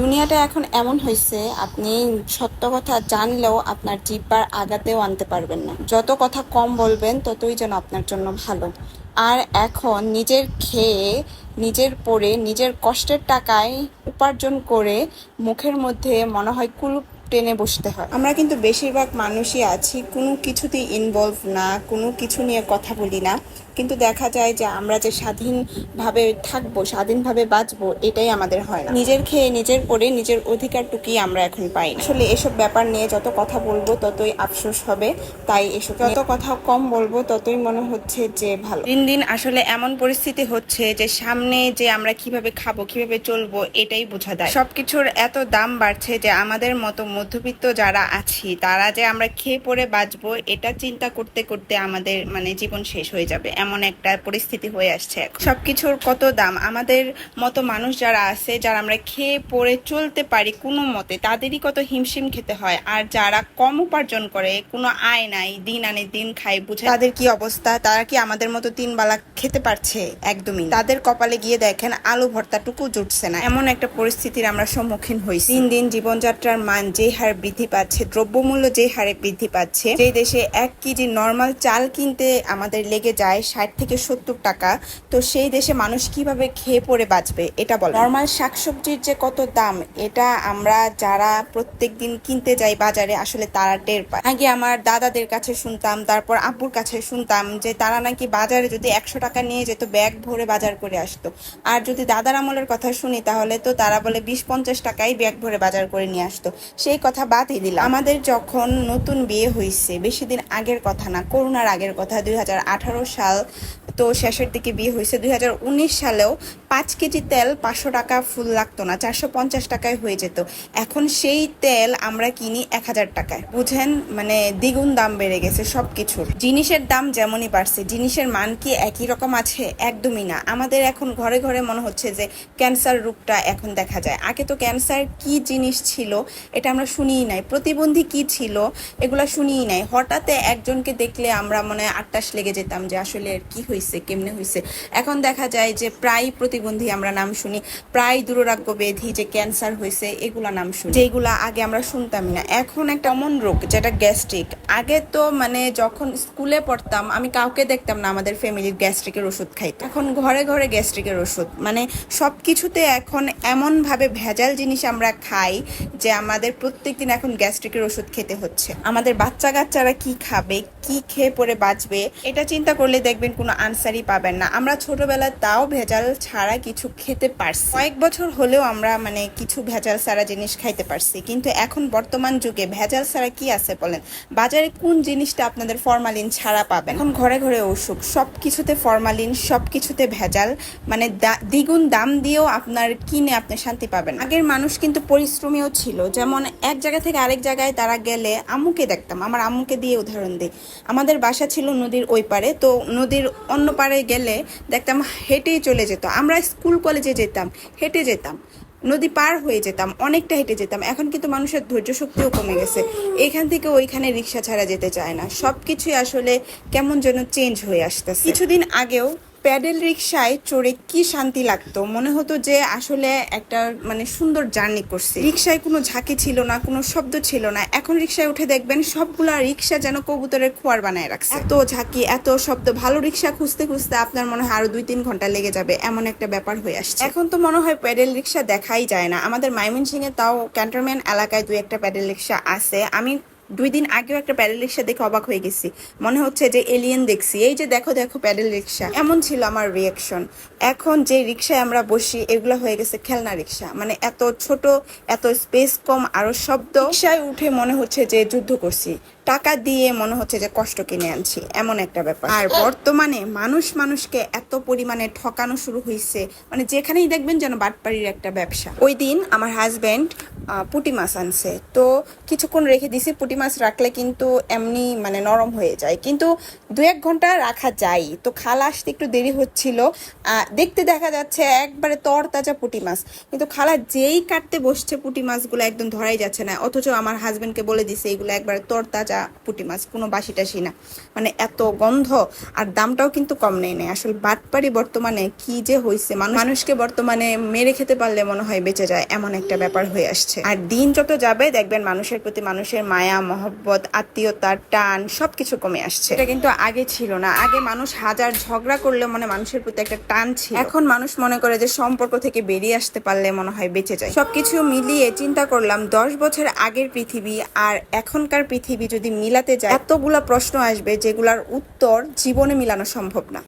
দুনিয়াটা এখন এমন হয়েছে আপনি সত্য কথা জানলেও আপনার জিব্বার আগাতেও আনতে পারবেন না। যত কথা কম বলবেন, ততই যেন আপনার জন্য ভালো। আর এখন নিজের খেয়ে, নিজের পরে, নিজের কষ্টের টাকায় উপার্জন করে মুখের মধ্যে মনে হয় কুলুপ টেনে বসতে হয়। আমরা কিন্তু বেশিরভাগ মানুষই আছি, কোনো কিছুতেই ইনভলভ না, কোনো কিছু নিয়ে কথা বলি না। কিন্তু দেখা যায় যে আমরা যে স্বাধীনভাবে থাকব স্বাধীনভাবে বাঁচবো এটাই আমাদের হয় না। নিজের খেয়ে নিজের পরে নিজের অধিকারটুকুই আমরা এখন পাই আসলে এসব ব্যাপার নিয়ে যত কথা বলব ততই আফসোস হবে তাই এসব যত কথা কম বলব ততই মনে হচ্ছে যে ভালো। দিন দিন আসলে এমন পরিস্থিতি হচ্ছে যে সামনে যে আমরা কীভাবে খাব কীভাবে চলবো এটাই বোঝা দেয় সবকিছুর এত দাম বাড়ছে যে আমাদের মতো মধ্যবিত্ত যারা আছি তারা যে আমরা খেয়ে পরে বাঁচবো এটা চিন্তা করতে করতে আমাদের মানে জীবন শেষ হয়ে যাবে। এমন একটা পরিস্থিতি হয়ে আসছে এখন। সবকিছুর কত দাম? আমাদের মতো মানুষ যারা আছে, যারা আমরা খেয়ে পরে চলতে পারি কোনো মতে, তাদেরই কত হিমশিম খেতে হয়। আর যারা কম উপার্জন করে, কোনো আয় নাই, দিন আনে দিন খায় বুঝে তাদের কি অবস্থা? তারা কি আমাদের মতো তিন বেলা খেতে পারছে? একদমই তাদের কপালে গিয়ে দেখেন, আলু ভর্তাটুকু জুটছে না। এমন একটা পরিস্থিতির আমরা সম্মুখীন হয়েছি। দিন দিন জীবনযাত্রার মান যে হারে বৃদ্ধি পাচ্ছে, দ্রব্যমূল্য যে হারে বৃদ্ধি পাচ্ছে যে দেশে এক কেজি নর্মাল চাল কিনতে আমাদের লেগে যায় ষাট থেকে সত্তর টাকা, তো সেই দেশে মানুষ কীভাবে খেয়ে পড়ে বাঁচবে, এটা বল। নর্মাল শাকসবজির যে কত দাম, এটা আমরা যারা প্রত্যেক দিন কিনতে যাই বাজারে, আসলে তারা টের পায়। আগে আমার দাদাদের কাছে শুনতাম, তারপর আব্বুর কাছে শুনতাম যে তারা নাকি বাজারে যদি একশো টাকা নিয়ে যেত, ব্যাগ ভরে বাজার করে আসতো। আর যদি দাদার আমলের কথা শুনি, তাহলে তো তারা বলে বিশ পঞ্চাশ টাকাই ব্যাগ ভরে বাজার করে নিয়ে আসতো। সেই কথা বাদই দিলাম। আমাদের যখন নতুন বিয়ে হয়েছে বেশি দিন আগের কথা না, করোনার আগের কথা, দুই হাজার আঠারো সাল তো শেষের দিকে বিয়ে হয়েছে। দুই হাজার উনিশ সালেও পাঁচ কেজি তেল পাঁচশো টাকা ফুল লাগতো না, চারশো পঞ্চাশ টাকায় হয়ে যেত। এখন সেই তেল আমরা কিনি এক হাজার টাকায়। বুঝেন? মানে দ্বিগুণ দাম বেড়ে গেছে সব কিছুর জিনিসের দাম যেমনই বাড়ছে, জিনিসের মান কি একই রকম আছে? একদমই না। আমাদের এখন ঘরে ঘরে মনে হচ্ছে যে ক্যান্সার রোগটা এখন দেখা যায়। আগে তো ক্যান্সার কি জিনিস ছিল এটা আমরা শুনিই নাই। প্রতিবন্ধী কি ছিল এগুলা শুনিই নাই। হঠাৎ একজনকে দেখলে আমরা মনে হয় আটটাস লেগে যেতাম যে আসলে কি হয়েছে কেমনে হয়েছে এখন দেখা যায় যে প্রায় প্রতিবন্ধী আমরা নাম শুনি। প্রায় দুরারোগ্য ব্যাধি যে ক্যান্সার হয়েছে, এগুলা নাম শুনি। যেগুলা আগে আমরা শুনতামই না। এখন একটা এমন রোগ যেটা গ্যাস্ট্রিক। আগে তো মানে যখন স্কুলে পড়তাম, আমি কাউকে দেখতাম না আমাদের ফ্যামিলির গ্যাস্ট্রিকের ওষুধ খাইতে। এখন ঘরে ঘরে গ্যাস্ট্রিকের ওষুধ। মানে সব কিছুতে এখন এমন ভাবে ভেজাল জিনিস আমরা খাই যে আমাদের প্রত্যেক দিন এখন গ্যাস্ট্রিকের ওষুধ খেতে হচ্ছে। আমাদের বাচ্চা কাচ্চারা কি খাবে, কি খেয়ে পরে বাঁচবে, এটা চিন্তা করলে দেখবেন কোনো আনসারই পাবেন না। আমরা ছোটবেলায় তাও ভেজাল ছাড়া কিছু খেতে পারছি। কয়েক বছর হলেও আমরা মানে কিছু ভেজাল ছাড়া জিনিস খাইতে পারছি। কিন্তু এখন বর্তমান যুগে ভেজাল ছাড়া কি আছে বলেন? বাজারে কোন জিনিসটা আপনাদের ফরমালিন ছাড়া পাবেন? এখন ঘরে ঘরে অসুখ সব কিছুতে ফরমালিন সব কিছুতে ভেজাল মানে দ্বিগুণ দাম দিয়েও আপনার কিনে আপনি শান্তি পাবেন। আগের মানুষ কিন্তু পরিশ্রমীও ছিল। যেমন এক জায়গা থেকে আরেক জায়গায় তারা গেলে আম্মুকে দেখতাম। আমার আম্মুকে দিয়ে উদাহরণ দিই। আমাদের বাসা ছিল নদীর ওই পারে তো নদীর অন্য পারে গেলে দেখতাম হেঁটেই চলে যেত। আমরা স্কুল কলেজে যেতাম, হেঁটে যেতাম, নদী পার হয়ে যেতাম, অনেকটা হেঁটে যেতাম। এখন কিন্তু মানুষের ধৈর্য শক্তিও কমে গেছে। এখান থেকে ওইখানে রিক্সা ছাড়া যেতে চায় না। সব কিছুই আসলে কেমন যেন চেঞ্জ হয়ে আসতেছে। কিছুদিন আগেও প্যাডেল রিক্সায় চড়ে কি শান্তি লাগতো? মনে হতো যে আসলে একটা মানে সুন্দর জার্নি করছে। রিক্সায় কোনো ঝাঁকি ছিল না, কোনো শব্দ ছিল না। এখন রিক্সায় উঠে দেখবেন সবগুলা রিক্সা যেন কবুতরের খোয়ার বানায় রাখছে। এত ঝাঁকি, এত শব্দ, ভালো রিক্সা খুঁজতে খুঁজতে আপনার মনে হয় আরও দুই তিন ঘণ্টা লেগে যাবে, এমন একটা ব্যাপার হয়ে আসছে। এখন তো মনে হয় প্যাডেল রিক্সা দেখাই যায় না। আমাদের মাইমনসিংহে তাও ক্যান্টনমেন্ট এলাকায় দুই একটা প্যাডেল রিক্সা আছে। আমি দুই দিন আগেও একটা প্যাডেল রিক্সা দেখে অবাক হয়ে গেছি। মনে হচ্ছে যে এলিয়েন দেখছি। এই যে দেখো দেখো প্যাডেল রিক্সা এমন ছিল আমার রিয়াকশন এখন যে রিক্সায় আমরা বসি এগুলো হয়ে গেছে খেলনা রিক্সা মানে এত ছোট এত স্পেস কম আরও শব্দ। রিক্সায় উঠে মনে হচ্ছে যে যুদ্ধ করছি। টাকা দিয়ে মনে হচ্ছে যে কষ্ট কিনে আনছি। এমন একটা ব্যাপার। আর বর্তমানে মানুষ মানুষকে এত পরিমাণে ঠকানো শুরু হয়েছে মানে যেখানেই দেখবেন যেন বাটপাড়ির একটা ব্যবসা। ওই দিন আমার হাজবেন্ড আহ, পুঁটি মাছ আনছে। তো কিছুক্ষণ রেখে দিছি, পুঁটি মাছ রাখলে কিন্তু এমনি মানে নরম হয়ে যায়। কিন্তু দু এক ঘণ্টা রাখা যায়। তো খালা আসতে একটু দেরি হচ্ছিল। দেখতে দেখা যাচ্ছে একবারে তরতাজা পুঁটি মাছ। কিন্তু খালা যেই কাটতে বসছে, পুঁটি মাছগুলো একদম ধরাই যাচ্ছে না। অথচ আমার হাজবেন্ডকে বলে দিছে, এগুলো একবারে তরতাজা পুঁটি মাছ, কোনো বাসি টাসি না। মানে এত গন্ধ, আর দামটাও কিন্তু কম নেই নেই। আসলে বাটপাড়ি বর্তমানে কি যে হয়েছে মানুষকে বর্তমানে মেরে খেতে পারলে মনে হয় বেঁচে যায়, এমন একটা ব্যাপার হয়ে আসছে। আর দিন যত যাবে দেখবেন মানুষের প্রতি মানুষের মায়া মহব্বত আত্মীয়তা টান সবকিছু কমে আসছে। এটা কিন্তু আগে ছিল না। আগে মানুষ হাজার ঝগড়া করলে মনে মানুষের প্রতি একটা টান ছিল। এখন মানুষ মনে করে যে সম্পর্ক থেকে বেরিয়ে আসতে পারলে মনে হয় বেঁচে যায়। সবকিছু মিলিয়ে চিন্তা করলাম দশ বছর আগের পৃথিবী আর এখনকার পৃথিবী যদি মিলাতে যায় এতগুলা প্রশ্ন আসবে যেগুলার উত্তর জীবনে মিলানো সম্ভব না।